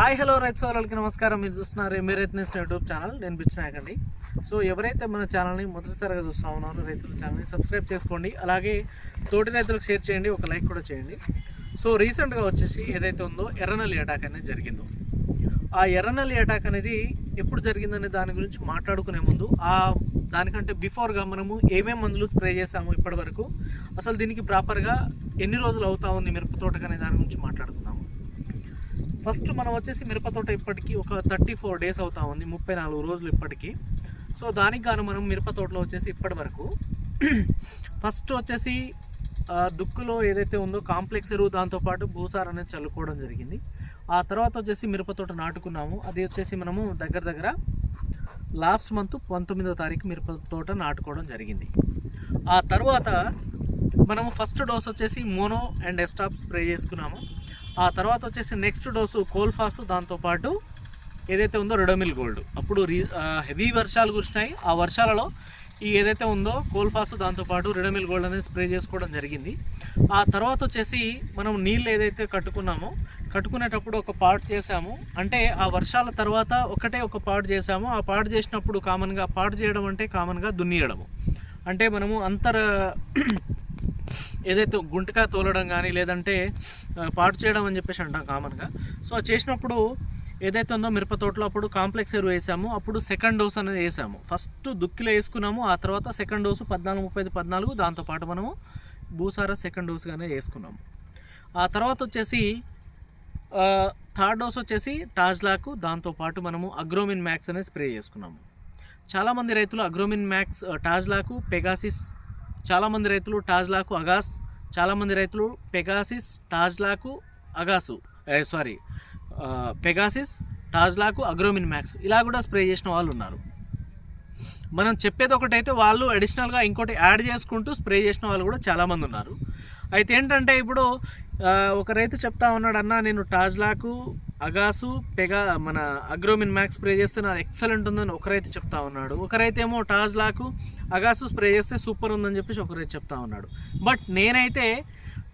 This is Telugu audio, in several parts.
హాయ్ హలో రైతు సోదరులకి నమస్కారం. మీరు చూస్తున్నారు ఎమిరేత్ న్యూస్ యూట్యూబ్ ఛానల్. నేను బిచ్చినాయకండి సో ఎవరైతే మన ఛానల్ని మొదటిసారిగా చూస్తూ ఉన్నారో రైతుల ఛానల్ని సబ్స్క్రైబ్ చేసుకోండి. అలాగే తోటి రైతులకు షేర్ చేయండి ఒక లైక్ కూడా చేయండి. సో రీసెంట్గా వచ్చేసి ఏదైతే ఉందో ఎర్రనల్లి అటాక్ అనేది జరిగిందో. ఆ ఎర్రనల్లి అటాక్ అనేది ఎప్పుడు జరిగిందనే దాని గురించి మాట్లాడుకునే ముందు ఆ దానికంటే బిఫోర్గా మనము ఏమేమి మందులు స్ప్రే చేసాము ఇప్పటి వరకు అసలు దీనికి ప్రాపర్గా ఎన్ని రోజులు అవుతా ఉంది మిరప తోటకనే దాని గురించి మాట్లాడుకుందాము. ఫస్ట్ మనం వచ్చేసి మిరప తోట ఇప్పటికీ ఒక థర్టీ ఫోర్ డేస్ అవుతా ఉంది ముప్పై నాలుగు రోజులు ఇప్పటికీ. సో దానికి గాను మనం మిరప తోటలో వచ్చేసి ఇప్పటి వరకు ఫస్ట్ వచ్చేసి దుక్కులో ఏదైతే ఉందో కాంప్లెక్స్ ఎరువు దాంతోపాటు భూసార్ అనేది చల్లుకోవడం జరిగింది. ఆ తర్వాత వచ్చేసి మిరప తోట నాటుకున్నాము. అది వచ్చేసి మనము దగ్గర దగ్గర లాస్ట్ మంత్ పంతొమ్మిదో తారీఖు మిరప తోట నాటుకోవడం జరిగింది. ఆ తర్వాత మనము ఫస్ట్ డోస్ వచ్చేసి మోనో అండ్ ఎస్టాప్ స్ప్రే చేసుకున్నాము. ఆ తర్వాత వచ్చేసి నెక్స్ట్ డోసు కోల్ఫాస్ దాంతోపాటు ఏదైతే ఉందో రెడోమిల్ గోల్డ్ అప్పుడు రీ హెవీ వర్షాలు కురిసినాయి. ఆ వర్షాలలో ఈ ఏదైతే ఉందో కోల్ఫాస్ దాంతోపాటు రెడోమిల్ గోల్డ్ అనేది స్ప్రే చేసుకోవడం జరిగింది. ఆ తర్వాత వచ్చేసి మనం నీళ్ళు ఏదైతే కట్టుకున్నామో కట్టుకునేటప్పుడు ఒక పాట్ చేసాము అంటే ఆ వర్షాల తర్వాత ఒకటే ఒక పాట్ చేసాము ఆ పాట్ చేసినప్పుడు కామన్గా పాట్ చేయడం అంటే కామన్గా దున్నియడము. అంటే మనము అంతర ఏదైతే గుంటకాయ తోలడం కానీ లేదంటే పాటు చేయడం అని చెప్పేసి అంటాం కామన్గా సో అది చేసినప్పుడు ఏదైతే ఉందో మిరప తోటలో అప్పుడు కాంప్లెక్స్ ఎరువు వేసాము. అప్పుడు సెకండ్ డోస్ అనేది వేసాము. ఫస్ట్ దుక్కిలో వేసుకున్నాము. ఆ తర్వాత సెకండ్ డోసు పద్నాలుగు ముప్పై ఐదు పద్నాలుగు దాంతోపాటు మనము భూసార సెకండ్ డోస్గానే వేసుకున్నాము. ఆ తర్వాత వచ్చేసి థర్డ్ డోస్ వచ్చేసి టాజ్లాకు దాంతోపాటు మనము అగ్రోమిన్ మ్యాక్స్ అనేది స్ప్రే చేసుకున్నాము. చాలామంది రైతులు అగ్రోమిన్ మ్యాక్స్ టాజ్లాకు పెగాసిస్ చాలామంది రైతులు టాజ్లాకు అగాస్ చాలామంది రైతులు పెగాసిస్ టాజ్లాకు అగాసు. సారీ పెగాసిస్ టాజ్లాకు అగ్రోమిన్ మ్యాక్స్. ఇలా కూడా స్ప్రే చేసిన వాళ్ళు ఉన్నారు. మనం చెప్పేది ఒకటైతే వాళ్ళు అడిషనల్గా ఇంకోటి యాడ్ చేసుకుంటూ స్ప్రే చేసిన వాళ్ళు కూడా చాలామంది ఉన్నారు. అయితే ఏంటంటే ఇప్పుడు ఒక రైతు చెప్తా ఉన్నాడు అన్న నేను టాజ్లాకు అగాసు పెగా మన అగ్రోమిన్ మ్యాక్స్ స్ప్రే చేస్తే నాది ఎక్సలెంట్ ఉందని ఒకరైతే చెప్తా ఉన్నాడు. ఒకరైతే ఏమో టాజ్ లాకు అగాసు స్ప్రే చేస్తే సూపర్ ఉందని చెప్పేసి ఒకరైతే చెప్తా ఉన్నాడు. బట్ నేనైతే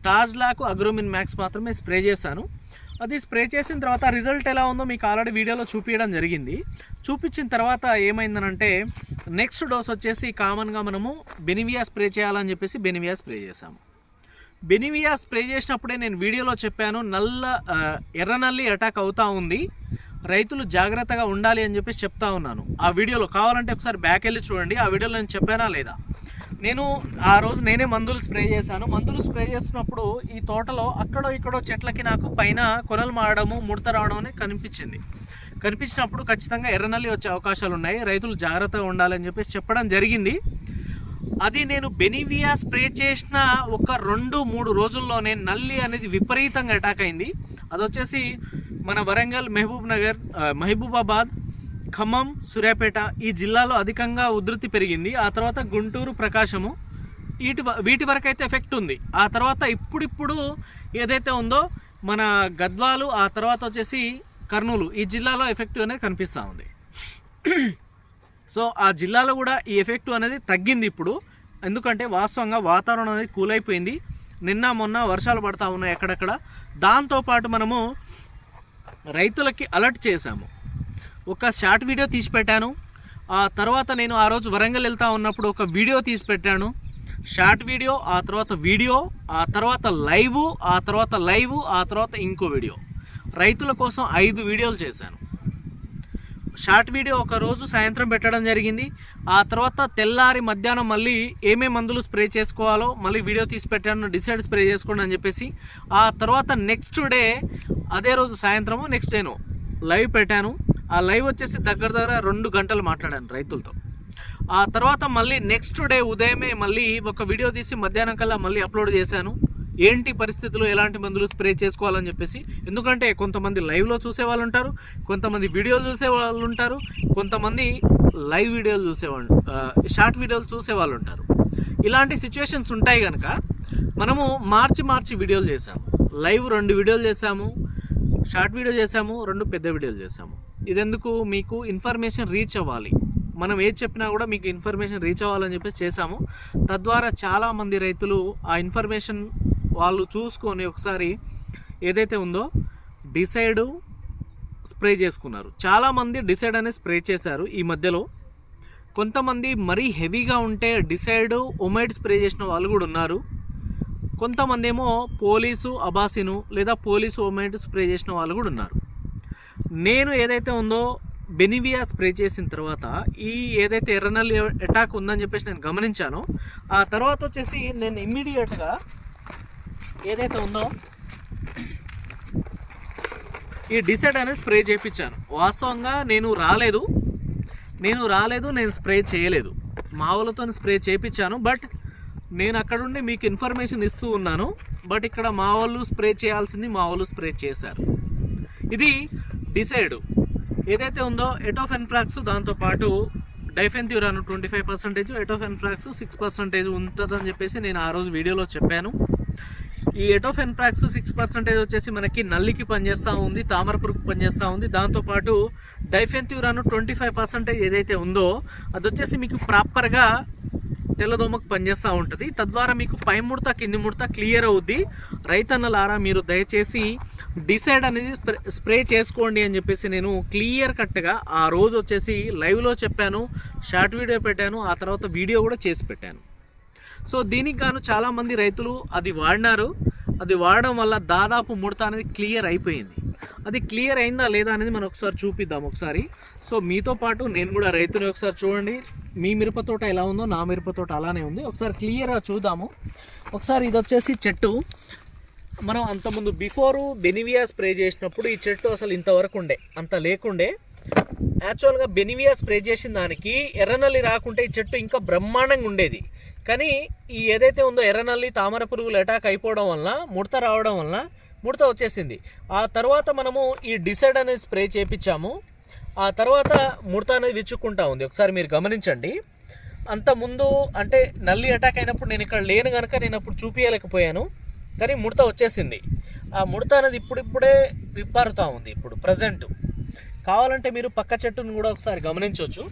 టాజ్ లాకు అగ్రోమిన్ మ్యాక్స్ మాత్రమే స్ప్రే చేశాను. అది స్ప్రే చేసిన తర్వాత రిజల్ట్ ఎలా ఉందో మీకు ఆల్రెడీ వీడియోలో చూపించడం జరిగింది. చూపించిన తర్వాత ఏమైందనంటే నెక్స్ట్ డోస్ వచ్చేసి కామన్గా మనము బెనివియా స్ప్రే చేయాలని చెప్పేసి బెనివియా స్ప్రే చేసాము బెనివియా స్ప్రే చేసినప్పుడే నేను వీడియోలో చెప్పాను నల్ల ఎర్రనల్లి అటాక్ అవుతా ఉంది. రైతులు జాగ్రత్తగా ఉండాలి అని చెప్పేసి చెప్తా ఉన్నాను. ఆ వీడియోలో కావాలంటే ఒకసారి బ్యాక్ వెళ్ళి చూడండి. ఆ వీడియోలో నేను చెప్పానా లేదా? నేను ఆ రోజు నేనే మందులు స్ప్రే చేశాను. మందులు స్ప్రే చేస్తున్నప్పుడు ఈ తోటలో అక్కడో ఇక్కడో చెట్లకి నాకు పైన కొనలు మారడము ముడత రావడం అనేది కనిపించింది. కనిపించినప్పుడు ఖచ్చితంగా ఎర్రనల్లి వచ్చే అవకాశాలు ఉన్నాయి. రైతులు జాగ్రత్తగా ఉండాలని చెప్పేసి చెప్పడం జరిగింది. అది నేను బెనివియా స్ప్రే చేసిన ఒక రెండు మూడు రోజుల్లోనే నల్లి అనేది విపరీతంగా అటాక్ అయింది. అది వచ్చేసి మన వరంగల్ మహబూబ్ నగర్ మహబూబాబాద్ ఖమ్మం సూర్యాపేట ఈ జిల్లాలో అధికంగా ఉధృతి పెరిగింది. ఆ తర్వాత గుంటూరు ప్రకాశము వీటి వీటి వరకు అయితే ఎఫెక్ట్ ఉంది. ఆ తర్వాత ఇప్పుడిప్పుడు ఏదైతే ఉందో మన గద్వాలు ఆ తర్వాత వచ్చేసి కర్నూలు ఈ జిల్లాలో ఎఫెక్ట్ అనేది కనిపిస్తూ ఉంది. సో ఆ జిల్లాలో కూడా ఈ ఎఫెక్ట్ అనేది తగ్గింది ఇప్పుడు. ఎందుకంటే వాస్తవంగా వాతావరణం అనేది కూల్ అయిపోయింది నిన్న మొన్న వర్షాలు పడతా ఉన్నాయి ఎక్కడెక్కడ. దాంతోపాటు మనము రైతులకి అలర్ట్ చేశాము. ఒక షార్ట్ వీడియో తీసి పెట్టాను. ఆ తర్వాత నేను ఆ రోజు వరంగల్ వెళ్తా ఉన్నప్పుడు ఒక వీడియో తీసి పెట్టాను. షార్ట్ వీడియో ఆ తర్వాత వీడియో ఆ తర్వాత లైవ్ ఆ తర్వాత లైవ్ ఆ తర్వాత ఇంకో వీడియో. రైతుల కోసం ఐదు వీడియోలు చేశాను. షార్ట్ వీడియో ఒక రోజు సాయంత్రం పెట్టడం జరిగింది. ఆ తర్వాత తెల్లారి మధ్యాహ్నం మళ్ళీ ఏమేం మందులు స్ప్రే చేసుకోవాలో మళ్ళీ వీడియో తీసి పెట్టాను డిసైడ్ స్ప్రే చేసుకోండి అని చెప్పేసి. ఆ తర్వాత నెక్స్ట్ డే అదే రోజు సాయంత్రము నెక్స్ట్ నేను లైవ్ పెట్టాను. ఆ లైవ్ వచ్చేసి దగ్గర దగ్గర రెండు గంటలు మాట్లాడాను రైతులతో. ఆ తర్వాత మళ్ళీ నెక్స్ట్ డే ఉదయమే మళ్ళీ ఒక వీడియో తీసి మధ్యాహ్నం కల్లా మళ్ళీ అప్లోడ్ చేశాను. ఏంటి పరిస్థితులు ఎలాంటి మందులు స్ప్రే చేసుకోవాలని చెప్పేసి. ఎందుకంటే కొంతమంది లైవ్లో చూసే వాళ్ళు ఉంటారు కొంతమంది వీడియోలు చూసే వాళ్ళు ఉంటారు కొంతమంది లైవ్ వీడియోలు చూసేవాళ్ళు షార్ట్ వీడియోలు చూసే వాళ్ళు ఉంటారు. ఇలాంటి సిచ్యువేషన్స్ ఉంటాయి కనుక మనము మార్చి మార్చి వీడియోలు చేసాము లైవ్ రెండు వీడియోలు చేసాము షార్ట్ వీడియో చేసాము రెండు పెద్ద వీడియోలు చేసాము ఇదెందుకు? మీకు ఇన్ఫర్మేషన్ రీచ్ అవ్వాలి. మనం ఏది చెప్పినా కూడా మీకు ఇన్ఫర్మేషన్ రీచ్ అవ్వాలని చెప్పేసి చేసాము తద్వారా చాలామంది రైతులు ఆ ఇన్ఫర్మేషన్ వాళ్ళు చూసుకొని ఒకసారి ఏదైతే ఉందో డిసైడ్ స్ప్రే చేసుకున్నారు. చాలామంది డిసైడ్ అనే స్ప్రే చేశారు ఈ మధ్యలో. కొంతమంది మరీ హెవీగా ఉంటే డిసైడ్ ఒమైడ్ స్ప్రే చేసిన వాళ్ళు కూడా ఉన్నారు. కొంతమంది ఏమో పోలీసు అబాసిను లేదా పోలీసు ఒమైడ్ స్ప్రే చేసిన వాళ్ళు కూడా ఉన్నారు. నేను ఏదైతే ఉందో బెనివియా స్ప్రే చేసిన తర్వాత ఈ ఏదైతే ఎర్రనల్లి అటాక్ ఉందని చెప్పేసి నేను గమనించాను. ఆ తర్వాత వచ్చేసి నేను ఇమ్మీడియట్గా ఏదైతే ఉందో ఈ డిసైడ్ అనేది స్ప్రే చేయించాను. వాస్తవంగా నేను రాలేదు. నేను రాలేదు నేను స్ప్రే చేయలేదు. మావులతో స్ప్రే చేయించాను. బట్ నేను అక్కడుండి మీకు ఇన్ఫర్మేషన్ ఇస్తూ ఉన్నాను. బట్ ఇక్కడ మా వాళ్ళు స్ప్రే చేయాల్సింది మా వాళ్ళు స్ప్రే చేశారు. ఇది డిసైడ్ ఏదైతే ఉందో ఎటోఫెన్ఫ్రాక్స్ దాంతోపాటు diafenthiuron twenty five percentage etofenprox six percentage ఉంటుందని చెప్పేసి నేను ఆ రోజు వీడియోలో చెప్పాను. ఈ ఎటోఫెన్ఫ్రాక్స్ సిక్స్ పర్సెంటేజ్ వచ్చేసి మనకి నల్లికి పనిచేస్తూ ఉంది తామరపురుగు పనిచేస్తూ ఉంది. దాంతోపాటు డైఫెన్త్యూరాను ట్వంటీ ఫైవ్ పర్సెంటేజ్ ఏదైతే ఉందో అది వచ్చేసి మీకు ప్రాపర్గా తెల్లదోమకు పనిచేస్తూ ఉంటుంది. తద్వారా మీకు పై ముడత కింది ముడత క్లియర్ అవుద్ది. రైతన్నలారా మీరు దయచేసి డిసైడ్ అనేది స్ప్రే స్ప్రే చేసుకోండి అని చెప్పేసి నేను క్లియర్ కట్గా ఆ రోజు వచ్చేసి లైవ్లో చెప్పాను షార్ట్ వీడియో పెట్టాను ఆ తర్వాత వీడియో కూడా చేసి పెట్టాను. సో దీనికి గాను చాలామంది రైతులు అది వాడినారు. అది వాడడం వల్ల దాదాపు ముడత అనేది క్లియర్ అయిపోయింది. అది క్లియర్ అయిందా లేదా అనేది మనం ఒకసారి చూపిద్దాం ఒకసారి. సో మీతో పాటు నేను కూడా రైతుని ఒకసారి చూడండి. మీ మిరప తోట ఎలా ఉందో నా మిరప తోట అలానే ఉంది. ఒకసారి క్లియర్గా చూద్దాము. ఒకసారి ఇది వచ్చేసి చెట్టు. మనం అంతకుముందు బిఫోరు బెనివియా స్ప్రే చేసినప్పుడు ఈ చెట్టు అసలు ఇంతవరకు ఉండే అంత లేకుండే. యాక్చువల్గా బెనివియా స్ప్రే చేసిన దానికి ఎర్రనల్లి రాకుంటే ఈ చెట్టు ఇంకా బ్రహ్మాండంగా ఉండేది. కానీ ఈ ఏదైతే ఉందో ఎర్రనల్లి తామర పురుగులు అటాక్ అయిపోవడం వలన ముడత రావడం వలన ముడత వచ్చేసింది. ఆ తర్వాత మనము ఈ డిసైడ్ అనేది స్ప్రే చేపించాము. ఆ తర్వాత ముడత అనేది విచ్చుకుంటా ఉంది. ఒకసారి మీరు గమనించండి. అంత ముందు అంటే నల్లి అటాక్ అయినప్పుడు నేను ఇక్కడ లేను కనుక నేను అప్పుడు చూపించలేకపోయాను కానీ ముడత వచ్చేసింది. ఆ ముడత అనేది ఇప్పుడిప్పుడే విప్పారుతూ ఉంది. ఇప్పుడు ప్రజెంట్ కావాలంటే మీరు పక్క చెట్టును కూడా ఒకసారి గమనించవచ్చు.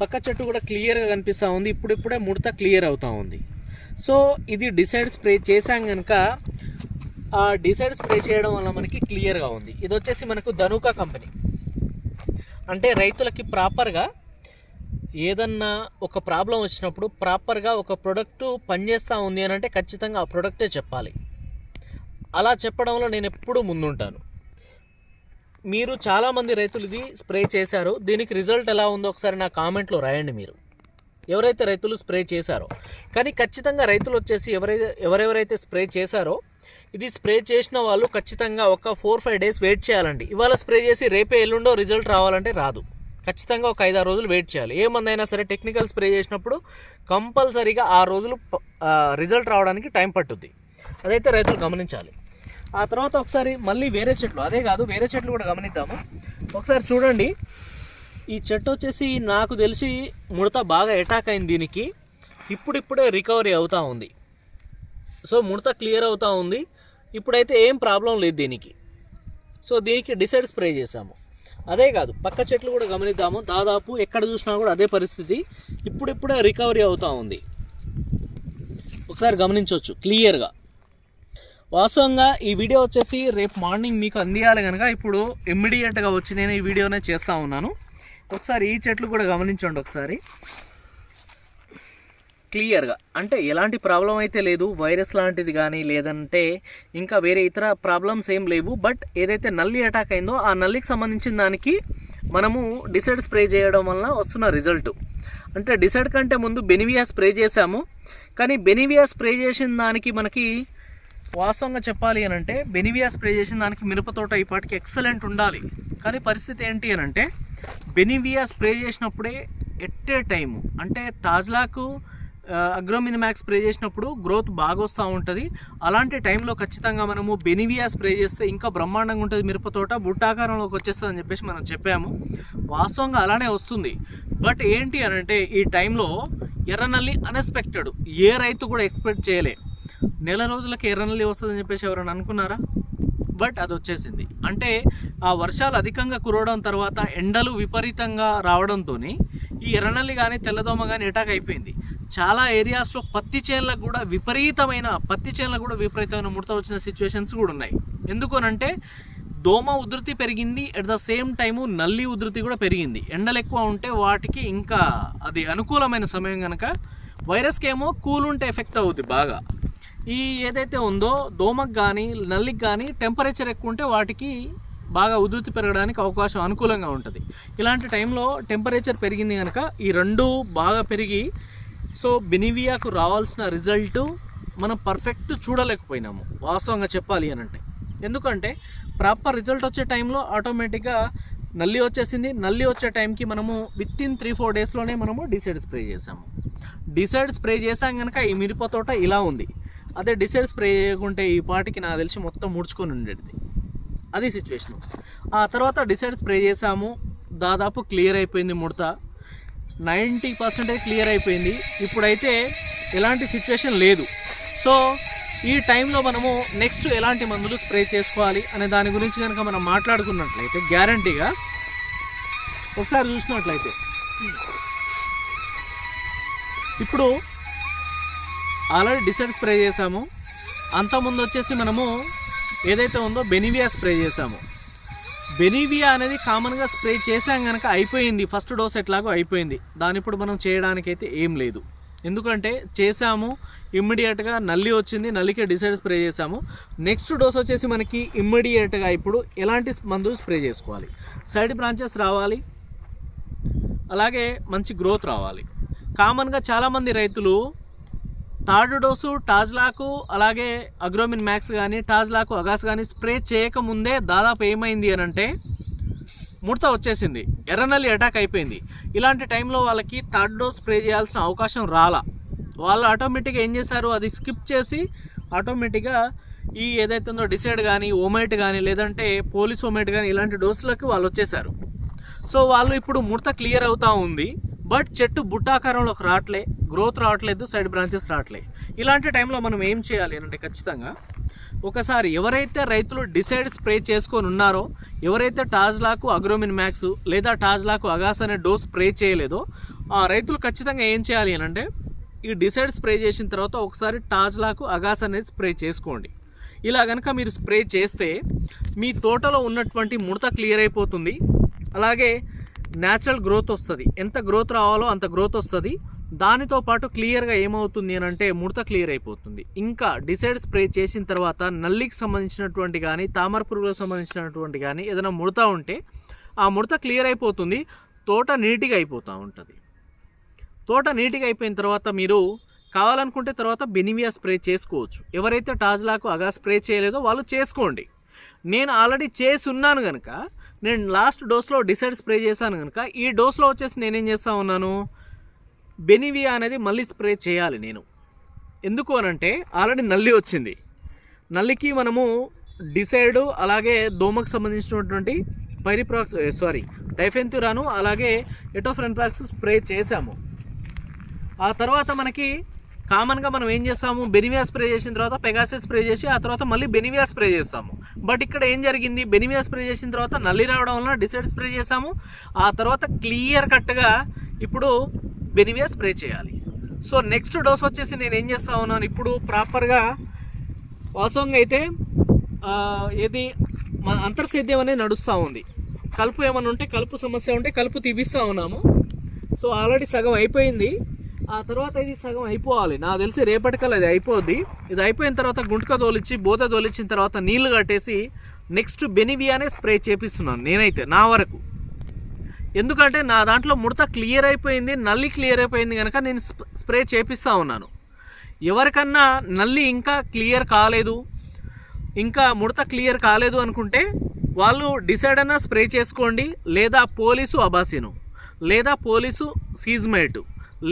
పక్క చెట్టు కూడా క్లియర్గా కనిపిస్తూ ఉంది. ఇప్పుడిప్పుడే ముడత క్లియర్ అవుతూ ఉంది. సో ఇది డిసైడ్ స్ప్రే చేసాం కనుక ఆ డిసైడ్ స్ప్రే చేయడం వల్ల మనకి క్లియర్గా ఉంది. ఇది వచ్చేసి మనకు ధనుకా కంపెనీ. అంటే రైతులకి ప్రాపర్గా ఏదన్నా ఒక ప్రాబ్లం వచ్చినప్పుడు ప్రాపర్గా ఒక ప్రొడక్ట్ పనిచేస్తూ ఉంది అని అంటే ఖచ్చితంగా ఆ ప్రొడక్టే చెప్పాలి. అలా చెప్పడంలో నేను ఎప్పుడూ ముందుంటాను. మీరు చాలామంది రైతులు ఇది స్ప్రే చేశారు. దీనికి రిజల్ట్ ఎలా ఉందో ఒకసారి నా కామెంట్లో రాయండి మీరు. ఎవరైతే రైతులు స్ప్రే చేశారో. కానీ ఖచ్చితంగా రైతులు వచ్చేసి ఎవరైతే ఎవరెవరైతే స్ప్రే చేశారో ఇది స్ప్రే చేసిన వాళ్ళు ఖచ్చితంగా ఒక ఫోర్ ఫైవ్ డేస్ వెయిట్ చేయాలండి. ఇవాళ స్ప్రే చేసి రేపే ఎల్లుండో రిజల్ట్ రావాలంటే రాదు. ఖచ్చితంగా ఒక ఐదారు రోజులు వెయిట్ చేయాలి. ఏ మందైనా సరే టెక్నికల్ స్ప్రే చేసినప్పుడు కంపల్సరీగా ఆ రోజులు రిజల్ట్ రావడానికి టైం పట్టుద్ది. అదైతే రైతులు గమనించాలి. ఆ తర్వాత ఒకసారి మళ్ళీ వేరే చెట్లు అదే కాదు వేరే చెట్లు కూడా గమనిద్దాము. ఒకసారి చూడండి. ఈ చెట్టు వచ్చేసి నాకు తెలిసి ముడత బాగా అటాక్ అయింది దీనికి. ఇప్పుడిప్పుడే రికవరీ అవుతూ ఉంది. సో ముడత క్లియర్ అవుతూ ఉంది. ఇప్పుడైతే ఏం ప్రాబ్లం లేదు దీనికి. సో దీనికి డిసైడ్ స్ప్రే చేసాము అదే కాదు పక్క చెట్లు కూడా గమనిద్దాము. దాదాపు ఎక్కడ చూసినా కూడా అదే పరిస్థితి. ఇప్పుడిప్పుడే రికవరీ అవుతూ ఉంది. ఒకసారి గమనించవచ్చు క్లియర్గా వాస్తవంగా ఈ వీడియో వచ్చేసి రేపు మార్నింగ్ మీకు అందియాలి కనుక ఇప్పుడు ఇమ్మీడియట్గా వచ్చి నేను ఈ వీడియోనే చేస్తూ ఉన్నాను. ఒకసారి ఈ చెట్లు కూడా గమనించండి ఒకసారి. క్లియర్గా అంటే ఎలాంటి ప్రాబ్లం అయితే లేదు వైరస్ లాంటిది కానీ లేదంటే ఇంకా వేరే ఇతర ప్రాబ్లమ్స్ ఏం లేవు. బట్ ఏదైతే నల్లి అటాక్ అయిందో ఆ నల్లికి సంబంధించిన దానికి మనము డిసైడ్ స్ప్రే చేయడం వలన వస్తున్న రిజల్ట్ అంటే డిసైడ్ కంటే ముందు బెనివియా స్ప్రే చేశాము. కానీ బెనివియా స్ప్రే చేసిన దానికి మనకి వాస్తవంగా చెప్పాలి అని అంటే బెనివియా స్ప్రే చేసిన దానికి మిరపతోట ఇప్పటికి ఎక్సలెంట్ ఉండాలి. కానీ పరిస్థితి ఏంటి అని అంటే బెనివియా స్ప్రే చేసినప్పుడే ఎట్ ఏ టైము అంటే తాజ్లాకు అగ్రోమినిమాక్స్ స్ప్రే చేసినప్పుడు గ్రోత్ బాగా వస్తూ ఉంటుంది. అలాంటి టైంలో ఖచ్చితంగా మనము బెనివియా స్ప్రే చేస్తే ఇంకా బ్రహ్మాండంగా ఉంటుంది మిరపతోట బుట్టాకారంలోకి వచ్చేస్తుంది అని చెప్పేసి మనం చెప్పాము. వాస్తవంగా అలానే వస్తుంది. బట్ ఏంటి అని అంటే ఈ టైంలో ఎర్రనల్లి అన్ఎక్స్పెక్టెడ్. ఏ రైతు కూడా ఎక్స్పెక్ట్ చేయలే. నెల రోజులకి ఎర్రనల్లి వస్తుందని చెప్పేసి ఎవరైనా అనుకున్నారా? బట్ అది వచ్చేసింది. అంటే ఆ వర్షాలు అధికంగా కురవడం తర్వాత ఎండలు విపరీతంగా రావడంతో ఈ ఎర్రనల్లి కానీ తెల్లదోమ కానీ అటాక్ అయిపోయింది. చాలా ఏరియాస్లో పత్తి చేనులకు కూడా విపరీతమైన పత్తి చేనులకు కూడా విపరీతమైన ముడత వచ్చిన సిచ్యువేషన్స్ కూడా ఉన్నాయి. ఎందుకనంటే దోమ ఉధృతి పెరిగింది అట్ ద సేమ్ టైము నల్లి ఉధృతి కూడా పెరిగింది. ఎండలు ఎక్కువ ఉంటే వాటికి ఇంకా అది అనుకూలమైన సమయం కనుక వైరస్కి ఏమో కూల్ ఉంటే ఎఫెక్ట్ అవుద్ది బాగా. ఈ ఏదైతే ఉందో దోమకు కానీ నల్లికి కానీ టెంపరేచర్ ఎక్కువ ఉంటే వాటికి బాగా ఉధృతి పెరగడానికి అవకాశం అనుకూలంగా ఉంటుంది. ఇలాంటి టైంలో టెంపరేచర్ పెరిగింది కనుక ఈ రెండు బాగా పెరిగి సో బెనివియాకు రావాల్సిన రిజల్ట్ మనం పర్ఫెక్ట్ చూడలేకపోయినాము. వాస్తవంగా చెప్పాలి అని అంటే. ఎందుకంటే ప్రాపర్ రిజల్ట్ వచ్చే టైంలో ఆటోమేటిక్గా నల్లి వచ్చేసింది. నల్లి వచ్చే టైంకి మనము విత్ ఇన్ త్రీ ఫోర్ డేస్లోనే మనము డిసైడ్ స్ప్రే చేసాము డిసైడ్ స్ప్రే చేసాం కనుక ఈ మిరప తోట ఇలా ఉంది. అదే డిసైడ్ స్ప్రే చేయకుంటే ఈ పాటికి నాకు తెలిసి మొత్తం ముడుచుకొని ఉండేది. అది సిచ్యువేషన్ ఆ తర్వాత డిసైడ్ స్ప్రే చేసాము దాదాపు క్లియర్ అయిపోయింది ముడత. నైంటీ పర్సెంటేజ్ క్లియర్ అయిపోయింది. ఇప్పుడైతే ఎలాంటి సిచ్యువేషన్ లేదు. సో ఈ టైంలో మనము నెక్స్ట్ ఎలాంటి మందులు స్ప్రే చేసుకోవాలి అనే దాని గురించి కనుక మనం మాట్లాడుకున్నట్లయితే గ్యారంటీగా ఒకసారి చూసినట్లయితే. ఇప్పుడు ఆల్రెడీ డిసైడ్ స్ప్రే చేసాము అంతకుముందు వచ్చేసి మనము ఏదైతే ఉందో బెనివియా స్ప్రే చేసాము బెనివియా అనేది కామన్గా స్ప్రే చేసాం కనుక అయిపోయింది. ఫస్ట్ డోస్ ఎట్లాగో అయిపోయింది. దాని ఇప్పుడు మనం చేయడానికైతే ఏం లేదు. ఎందుకంటే చేసాము ఇమ్మీడియట్గా నల్లి వచ్చింది నల్లికే డిసైడ్ స్ప్రే చేసాము నెక్స్ట్ డోస్ వచ్చేసి మనకి ఇమ్మీడియట్గా ఇప్పుడు ఎలాంటి మందు స్ప్రే చేసుకోవాలి. సైడ్ బ్రాంచెస్ రావాలి. అలాగే మంచి గ్రోత్ రావాలి. కామన్గా చాలామంది రైతులు థర్డ్ డోసు టాజ్లాకు అలాగే అగ్రోమిన్ మ్యాక్స్ కానీ టాజ్లాకు అగాస్ కానీ స్ప్రే చేయకముందే దాదాపు ఏమైంది అని అంటే ముడత వచ్చేసింది. ఎర్రనల్లి అటాక్ అయిపోయింది. ఇలాంటి టైంలో వాళ్ళకి థర్డ్ డోస్ స్ప్రే చేయాల్సిన అవకాశం రాలా. వాళ్ళు ఆటోమేటిక్గా ఏం చేశారు? అది స్కిప్ చేసి ఆటోమేటిక్గా ఈ ఏదైతే ఉందో డిసైడ్ కానీ ఓమైట్ కానీ లేదంటే పోలీస్ ఓమైట్ కానీ ఇలాంటి డోసులకు వాళ్ళు వచ్చేసారు సో వాళ్ళు ఇప్పుడు ముడత క్లియర్ అవుతూ ఉంది. బట్ చెట్టు బుట్టాకారంలోకి రావట్లే గ్రోత్ రావట్లేదు సైడ్ బ్రాంచెస్ రావట్లే. ఇలాంటి టైంలో మనం ఏం చేయాలి అంటే ఖచ్చితంగా ఒకసారి ఎవరైతే రైతులు డిసైడ్ స్ప్రే చేసుకొని ఉన్నారో ఎవరైతే టాజ్లాకు అగ్రోమిన్ మ్యాక్స్ లేదా టాజ్లాకు అగాస్ అనే డోస్ స్ప్రే చేయలేదో ఆ రైతులు ఖచ్చితంగా ఏం చేయాలి అని అంటే ఈ డిసైడ్ స్ప్రే చేసిన తర్వాత ఒకసారి టాజ్లాకు అగాస్ అనేది స్ప్రే చేసుకోండి. ఇలా కనుక మీరు స్ప్రే చేస్తే మీ తోటలో ఉన్నటువంటి ముడత క్లియర్ అయిపోతుంది. అలాగే న్యాచురల్ గ్రోత్ వస్తుంది. ఎంత గ్రోత్ రావాలో అంత గ్రోత్ వస్తుంది. దానితో పాటు క్లియర్గా ఏమవుతుంది అని అంటే ముడత క్లియర్ అయిపోతుంది. ఇంకా డిసైడ్ స్ప్రే చేసిన తర్వాత నల్లికి సంబంధించినటువంటి కానీ తామర పురుగులకు సంబంధించినటువంటి కానీ ఏదైనా ముడత ఉంటే ఆ ముడత క్లియర్ అయిపోతుంది. తోట నీట్గా అయిపోతూ ఉంటుంది. తోట నీట్గా అయిపోయిన తర్వాత మీరు కావాలనుకుంటే తర్వాత బెనివియా స్ప్రే చేసుకోవచ్చు. ఎవరైతే టాజ్లాకు అగా స్ప్రే చేయలేదో వాళ్ళు చేసుకోండి. నేను ఆల్రెడీ చేసి ఉన్నాను కనుక నేను లాస్ట్ డోస్లో డిసైడ్ స్ప్రే చేశాను కనుక ఈ డోస్లో వచ్చేసి నేనేం చేస్తా ఉన్నాను? బెనివియా అనేది మళ్ళీ స్ప్రే చేయాలి నేను. ఎందుకు అనంటే ఆల్రెడీ నల్లి వచ్చింది. నల్లికి మనము డిసైడ్ అలాగే దోమకు సంబంధించినటువంటి పైరిప్రాక్స్ సారీ డైఫెన్తురాను అలాగే ఎటోఫ్రెన్ప్రాక్స్ స్ప్రే చేశాము. ఆ తర్వాత మనకి కామన్గా మనం ఏం చేస్తాము? బెనివియా స్ప్రే చేసిన తర్వాత పెగాసే స్ప్రే చేసి ఆ తర్వాత మళ్ళీ బెనివియా స్ప్రే చేస్తాము. బట్ ఇక్కడ ఏం జరిగింది? బెనివియా స్ప్రే చేసిన తర్వాత నల్లి రావడం వలన డిసైడ్ స్ప్రే చేసాము ఆ తర్వాత క్లియర్ కట్గా ఇప్పుడు బెనివియా స్ప్రే చేయాలి. సో నెక్స్ట్ డోస్ వచ్చేసి నేను ఏం చేస్తా ఉన్నాను? ఇప్పుడు ప్రాపర్గా వాస్తవంగా అయితే ఏది మన అంతర్సేద్యం అనేది నడుస్తూ ఉంది. కలుపు ఏమైనా ఉంటే కలుపు సమస్య ఉంటే కలుపు తీపిస్తూ ఉన్నాము. సో ఆల్రెడీ సగం అయిపోయింది. ఆ తర్వాత ఇది సగం అయిపోవాలి. నాకు తెలిసి రేపటికల్లా ఇది అయిపోద్ది. ఇది అయిపోయిన తర్వాత గుంటక తోలిచ్చి బోత తోలిచ్చిన తర్వాత నీళ్ళు కట్టేసి నెక్స్ట్ బెనివియానే స్ప్రే చేపిస్తున్నాను నేనైతే నా వరకు. ఎందుకంటే నా దాంట్లో ముడత క్లియర్ అయిపోయింది నల్లి క్లియర్ అయిపోయింది కనుక నేను స్ప్రే చేపిస్తూ ఉన్నాను. ఎవరికన్నా నల్లి ఇంకా క్లియర్ కాలేదు ఇంకా ముడత క్లియర్ కాలేదు అనుకుంటే వాళ్ళు డిసైడ్ అయినా స్ప్రే చేసుకోండి లేదా పోలీసు అబాసిను లేదా పోలీసు సీజ్మేటు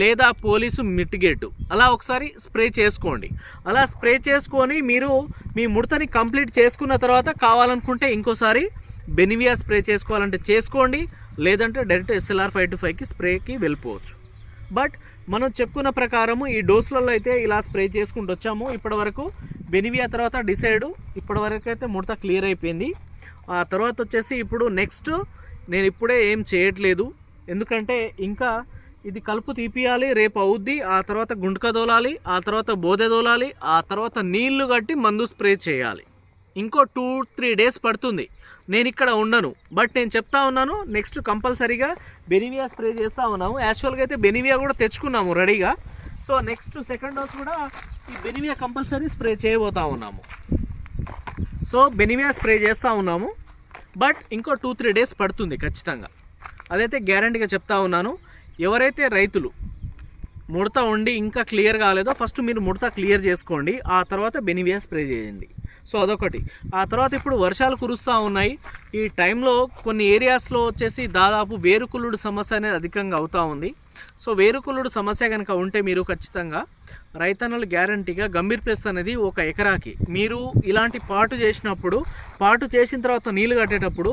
లేదా పోలీసు మిటిగేటు అలా ఒకసారి స్ప్రే చేసుకోండి. అలా స్ప్రే చేసుకొని మీరు మీ ముడతని కంప్లీట్ చేసుకున్న తర్వాత కావాలనుకుంటే ఇంకోసారి బెనివియా స్ప్రే చేసుకోవాలంటే చేసుకోండి. లేదంటే డైరెక్ట్ ఎస్ఎల్ఆర్ ఫైవ్ టు ఫైవ్కి స్ప్రేకి వెళ్ళిపోవచ్చు. బట్ మనం చెప్పుకున్న ప్రకారము ఈ డోస్లలో అయితే ఇలా స్ప్రే చేసుకుంటూ వచ్చాము. ఇప్పటి వరకు బెనివియా తర్వాత డిసైడ్ ఇప్పటి వరకు అయితే ముడత క్లియర్ అయిపోయింది. ఆ తర్వాత వచ్చేసి ఇప్పుడు నెక్స్ట్ నేను ఇప్పుడే ఏం చేయట్లేదు. ఎందుకంటే ఇంకా ఇది కలుపు తీపియాలి రేపు అవుద్ది ఆ తర్వాత గుంటక దోలాలి ఆ తర్వాత బోదె దోలాలి ఆ తర్వాత నీళ్ళు కట్టి మందు స్ప్రే చేయాలి. ఇంకో టూ త్రీ డేస్ పడుతుంది. నేను ఇక్కడ ఉండను. బట్ నేను చెప్తా ఉన్నాను నెక్స్ట్ కంపల్సరీగా బెనివియా స్ప్రే చేస్తూ ఉన్నాము. యాక్చువల్గా అయితే బెనివియా కూడా తెచ్చుకున్నాము రెడీగా. సో నెక్స్ట్ సెకండ్ డోస్ కూడా ఈ బెనివియా కంపల్సరీ స్ప్రే చేయబోతూ ఉన్నాము. సో బెనివియా స్ప్రే చేస్తూ ఉన్నాము. బట్ ఇంకో టూ త్రీ డేస్ పడుతుంది ఖచ్చితంగా. అదైతే గ్యారంటీగా చెప్తా ఉన్నాను. ఎవరైతే రైతులు ముడత ఉండి ఇంకా క్లియర్ కాలేదో ఫస్ట్ మీరు ముడత క్లియర్ చేసుకోండి ఆ తర్వాత బెనివియా స్ప్రే చేయండి. సో అదొకటి. ఆ తర్వాత ఇప్పుడు వర్షాలు కురుస్తూ ఉన్నాయి. ఈ టైంలో కొన్ని ఏరియాస్లో వచ్చేసి దాదాపు వేరుకుళ్ళుడు సమస్య అనేది అధికంగా అవుతూ ఉంది. సో వేరుకులుడు సమస్య కనుక ఉంటే మీరు ఖచ్చితంగా రైతన్నలు గ్యారంటీగా గంభీర్ ప్లస్ అనేది ఒక ఎకరాకి. మీరు ఇలాంటి పాటు చేసినప్పుడు పాటు చేసిన తర్వాత నీళ్ళు కట్టేటప్పుడు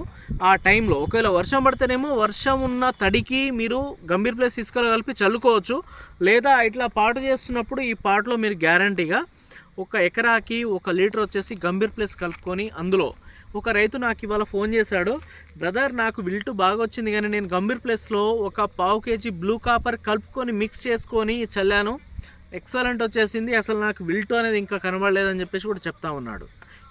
ఆ టైంలో ఒకవేళ వర్షం పడితేనేమో వర్షం ఉన్న తడికి మీరు గంభీర్ ప్లస్ ఇసుకలు కలిపి చల్లుకోవచ్చు. లేదా ఇట్లా పాటు చేస్తున్నప్పుడు ఈ పాటలో మీరు గ్యారంటీగా ఒక ఎకరాకి ఒక లీటర్ వచ్చేసి గంభీర్ ప్లస్ కలుపుకొని అందులో ఒక రైతు నాకు ఇవాళ ఫోన్ చేశాడు బ్రదర్ నాకు విల్టు బాగా వచ్చింది కానీ నేను గంభీర్ ప్లేస్లో ఒక పావు కేజీ బ్లూ కాపర్ కలుపుకొని మిక్స్ చేసుకొని చల్లాను. ఎక్సలెంట్ వచ్చేసింది అసలు నాకు విల్టు అనేది ఇంకా కనబడలేదని చెప్పేసి కూడా చెప్తా ఉన్నాడు.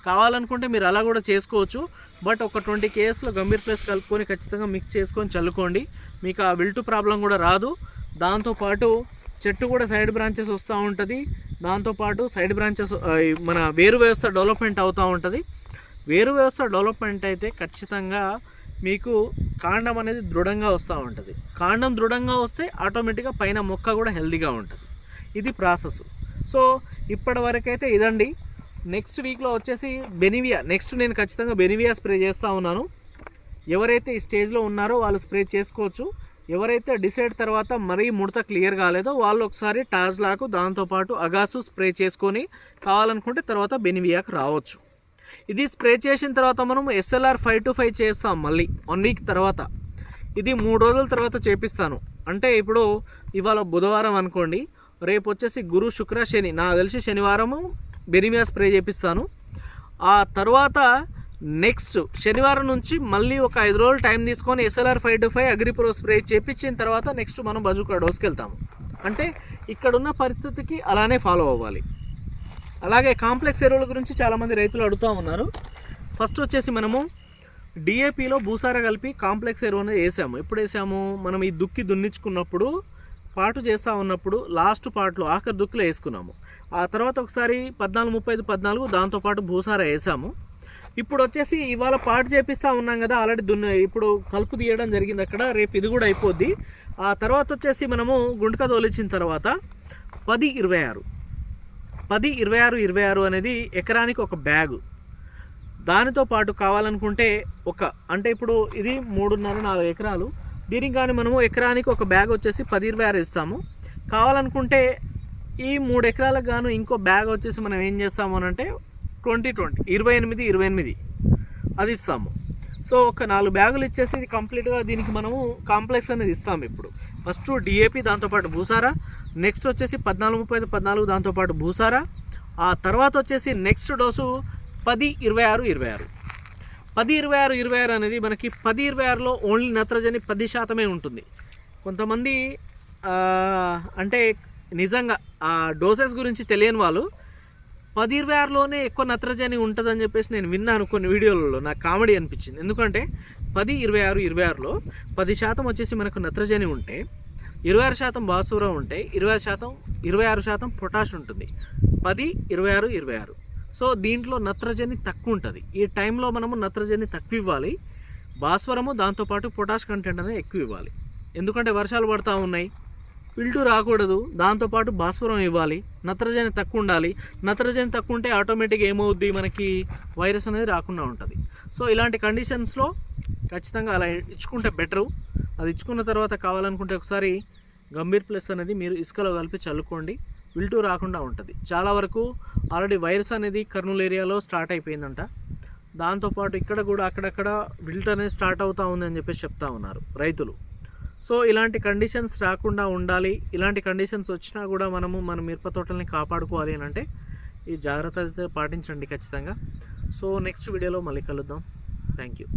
కావాలనుకుంటే మీరు అలా కూడా చేసుకోవచ్చు బట్ ఒక ట్వంటీ కేఎస్లో గంభీర్ ప్లేస్ కలుపుకొని ఖచ్చితంగా మిక్స్ చేసుకొని చల్లుకోండి. మీకు ఆ విల్టు ప్రాబ్లం కూడా రాదు. దాంతోపాటు చెట్టు కూడా సైడ్ బ్రాంచెస్ వస్తూ ఉంటుంది. దాంతోపాటు సైడ్ బ్రాంచెస్ మన వేరు వ్యవస్థ డెవలప్మెంట్ అవుతూ ఉంటుంది. వేరు వ్యవస్థ డెవలప్మెంట్ అయితే ఖచ్చితంగా మీకు కాండం అనేది దృఢంగా వస్తూ ఉంటుంది. కాండం దృఢంగా వస్తే ఆటోమేటిక్గా పైన మొక్క కూడా హెల్దీగా ఉంటుంది. ఇది ప్రాసెస్. సో ఇప్పటి వరకైతే ఇదండి. నెక్స్ట్ వీక్లో వచ్చేసి బెనివియా. నెక్స్ట్ నేను ఖచ్చితంగా బెనివియా స్ప్రే చేస్తూ ఉన్నాను. ఎవరైతే ఈ స్టేజ్లో ఉన్నారో వాళ్ళు స్ప్రే చేసుకోవచ్చు. ఎవరైతే డిసైడ్ తర్వాత మరీ ముడత క్లియర్ కాలేదో వాళ్ళు ఒకసారి టాజ్లాకు దాంతోపాటు అగాసు స్ప్రే చేసుకొని కావాలనుకుంటే తర్వాత బెనివియాకు రావచ్చు. ఇది స్ప్రే చేసిన తర్వాత మనం ఎస్ఎల్ఆర్ ఫైవ్ టు ఫైవ్ చేస్తాం మళ్ళీ వన్ వీక్ తర్వాత. ఇది మూడు రోజుల తర్వాత చేపిస్తాను. అంటే ఇప్పుడు ఇవాళ బుధవారం అనుకోండి రేపు వచ్చేసి గురు శుక్ర శని నాకు తెలిసి శనివారము బెనిమియా స్ప్రే చేపిస్తాను. ఆ తర్వాత నెక్స్ట్ శనివారం నుంచి మళ్ళీ ఒక ఐదు రోజులు టైం తీసుకొని SLR five two five Agripro spray చేపించిన తర్వాత నెక్స్ట్ మనం బజుకా డోస్కి వెళ్తాము. అంటే ఇక్కడున్న పరిస్థితికి అలానే ఫాలో అవ్వాలి. అలాగే కాంప్లెక్స్ ఎరువుల గురించి చాలామంది రైతులు అడుగుతూ ఉన్నారు. ఫస్ట్ వచ్చేసి మనము డిఏపిలో భూసార కలిపి కాంప్లెక్స్ ఎరువు అనేది వేసాము. ఎప్పుడు వేసాము? మనం ఈ దుక్కి దున్నించుకున్నప్పుడు పాటు చేస్తూ ఉన్నప్పుడు లాస్ట్ పార్ట్లో ఆఖరి దుక్కులు వేసుకున్నాము. ఆ తర్వాత ఒకసారి పద్నాలుగు ముప్పై ఐదు పద్నాలుగు దాంతోపాటు భూసార వేసాము. ఇప్పుడు వచ్చేసి ఇవాళ పాటు చేపిస్తూ ఉన్నాం కదా ఆల్రెడీ దున్న ఇప్పుడు కలుపు తీయడం జరిగింది అక్కడ రేపు ఇది కూడా అయిపోద్ది. ఆ తర్వాత వచ్చేసి మనము గుంటక తోలిచ్చిన తర్వాత పది ఇరవై ఆరు. పది ఇరవై ఆరు ఇరవై ఆరు అనేది ఎకరానికి ఒక బ్యాగు. దానితో పాటు కావాలనుకుంటే ఒక అంటే ఇప్పుడు ఇది మూడున్నర నాలుగు ఎకరాలు. దీనికి కానీ మనము ఎకరానికి ఒక బ్యాగ్ వచ్చేసి పది ఇరవై ఆరు ఇస్తాము. కావాలనుకుంటే ఈ మూడు ఎకరాలకు గాను ఇంకో బ్యాగ్ వచ్చేసి మనం ఏం చేస్తాము అని అంటే ట్వంటీ ట్వంటీ ఇరవై ఎనిమిది ఇరవై ఎనిమిది. అది ఇస్తాము. సో ఒక నాలుగు బ్యాగులు ఇచ్చేసి ఇది కంప్లీట్గా దీనికి మనము కాంప్లెక్స్ అనేది ఇస్తాం ఇప్పుడు. ఫస్ట్ డిఏపి దాంతోపాటు భూసారా నెక్స్ట్ వచ్చేసి పద్నాలుగు ముప్పై ఐదు పద్నాలుగు దాంతోపాటు భూసారా ఆ తర్వాత వచ్చేసి నెక్స్ట్ డోసు పది ఇరవై ఆరు ఇరవై ఆరు. పది ఇరవై ఆరు ఇరవై ఆరు అనేది మనకి పది ఇరవై ఆరులో ఓన్లీ నత్రజని పది శాతమే ఉంటుంది. కొంతమంది అంటే నిజంగా ఆ డోసెస్ గురించి తెలియని వాళ్ళు పది ఇరవై ఆరులోనే ఎక్కువ నత్రజని ఉంటుందని చెప్పేసి నేను విన్నాను కొన్ని వీడియోలలో. నాకు కామెడీ అనిపించింది. ఎందుకంటే పది ఇరవై ఆరు ఇరవై ఆరులో పది శాతం వచ్చేసి మనకు నత్రజని ఉంటే ఇరవై ఆరు శాతం భాస్వరం ఉంటే ఇరవై ఆరు శాతం ఇరవై ఆరు శాతం పొటాష్ ఉంటుంది. పది ఇరవై ఆరు ఇరవై ఆరు. సో దీంట్లో నత్రజని తక్కువ ఉంటుంది. ఈ టైంలో మనము నత్రజని తక్కువ ఇవ్వాలి. భాస్వరము దాంతోపాటు పొటాష్ కంటెంట్ అనేది ఎక్కువ ఇవ్వాలి. ఎందుకంటే వర్షాలు పడతా ఉన్నాయి. పిల్టు రాకూడదు. దాంతోపాటు భాస్వరం ఇవ్వాలి. నత్రజని తక్కువ ఉండాలి నత్రజని తక్కువ ఉంటే ఆటోమేటిక్గా ఏమవుద్ది? మనకి వైరస్ అనేది రాకుండా ఉంటుంది. సో ఇలాంటి కండిషన్స్లో ఖచ్చితంగా అలా ఇచ్చుకుంటే బెటరు. అది ఇచ్చుకున్న తర్వాత కావాలనుకుంటే ఒకసారి గంభీర్ ప్లస్ అనేది మీరు ఇసుకలో కలిపి చల్లుకోండి. విల్టూ రాకుండా ఉంటుంది. చాలా వరకు ఆల్రెడీ వైరస్ అనేది కర్నూలు ఏరియాలో స్టార్ట్ అయిపోయిందంట. దాంతోపాటు ఇక్కడ కూడా అక్కడక్కడ విల్ట్ అనేది స్టార్ట్ అవుతూ ఉందని చెప్పేసి చెప్తా ఉన్నారు రైతులు. సో ఇలాంటి కండిషన్స్ రాకుండా ఉండాలి. ఇలాంటి కండిషన్స్ వచ్చినా కూడా మనము మన మిరప తోటల్ని కాపాడుకోవాలి అని అంటే ఈ జాగ్రత్త అయితే పాటించండి ఖచ్చితంగా. సో నెక్స్ట్ వీడియోలో మళ్ళీ కలుద్దాం. Thank you